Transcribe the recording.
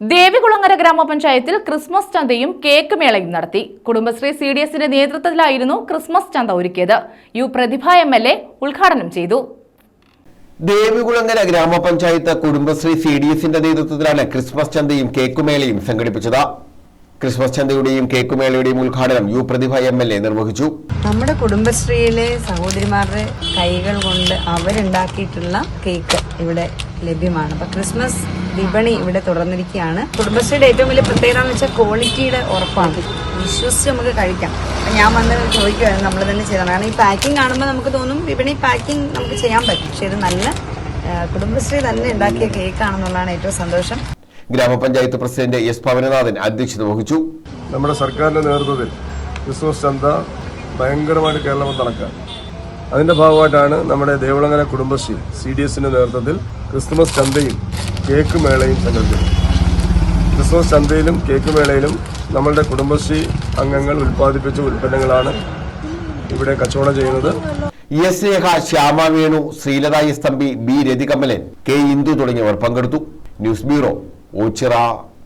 ദേവികുളങ്ങര ഗ്രാമപഞ്ചായത്തിൽ Christmas ചന്തയും cake മേളയും നടത്തി. Kudumbashree C D എസിന്റെ നേതൃത്വത്തിലായിരുന്നു ക്രിസ്മസ് ചന്ത ഒരുക്കിയത്. U Prathibha M L A ഉദ്ഘാടനം ചെയ്തു. ദേവികുളങ്ങര ഗ്രാമപഞ്ചായത്ത് കുടുംബശ്രീ സി ഡി എസിന്റെ നേതൃത്വത്തിലാണ് ക്രിസ്മസ് ചന്തയും കേക്ക് മേളയും സംഘടിപ്പിച്ചത്. ക്രിസ്മസ് ചന്തയുടെയും കേക്ക് മേളയുടെയും ഉദ്ഘാടനം U Prathibha M L A നിർവഹിച്ചു. നമ്മുടെ കുടുംബശ്രീയിലെ സഹോദരിമാരുടെ കൈകൾ കൊണ്ട് അവരുണ്ടാക്കിയിട്ടുള്ള കേക്ക് ഇവിടെ ലഭ്യമാണ്. അപ്പൊ ക്രിസ്മസ് വിപണി ഇവിടെ തുറന്നിരിക്കുകയാണ് കുടുംബശ്രീയുടെ ഏറ്റവും വലിയ പ്രത്യേകത എന്ന് വെച്ചാൽ ക്വാളിറ്റിയുടെ ഉറപ്പാണ്. വിശ്വസിച്ച് നമുക്ക് കഴിക്കാം. അപ്പം ഞാൻ വന്ന് ചോദിക്കുമായിരുന്നു നമ്മൾ തന്നെ ചെയ്തതാണ്. കാരണം ഈ പാക്കിംഗ് കാണുമ്പോൾ നമുക്ക് തോന്നും വിപണി പാക്കിംഗ് നമുക്ക് ചെയ്യാൻ പറ്റും. പക്ഷേ ഇത് നല്ല കുടുംബശ്രീ തന്നെ ഉണ്ടാക്കിയ കേക്കാണെന്നുള്ളതാണ് ഏറ്റവും സന്തോഷം. ഗ്രാമപഞ്ചായത്ത് പ്രസിഡന്റ് എസ് പവനനാഥൻ അധ്യക്ഷത വഹിച്ചു. നമ്മുടെ സർക്കാരിന്റെ നേതൃത്വത്തിൽ ക്രിസ്മസ് ചന്ത ഭയങ്കരമായിട്ട് കേരളം നടക്കുക അതിന്റെ ഭാഗമായിട്ടാണ് നമ്മുടെ ദേവളങ്ങര കുടുംബശ്രീ സി ഡി എസിന്റെ നേതൃത്വത്തിൽ ക്രിസ്മസ് ചന്തയും കേക്ക് മേളയും സംഘടിപ്പിക്കും ക്രിസ്മസ് ചന്തയിലും കേക്ക് മേളയിലും നമ്മളുടെ കുടുംബശ്രീ അംഗങ്ങൾ ഉൽപ്പാദിപ്പിച്ച ഉൽപ്പന്നങ്ങളാണ് ഇവിടെ കച്ചവടം ചെയ്യുന്നത്. S Rekha Shyama Venu Sreelatha B Rathikamalan K Indu തുടങ്ങിയവർ പങ്കെടുത്തു. News bureau Ochira.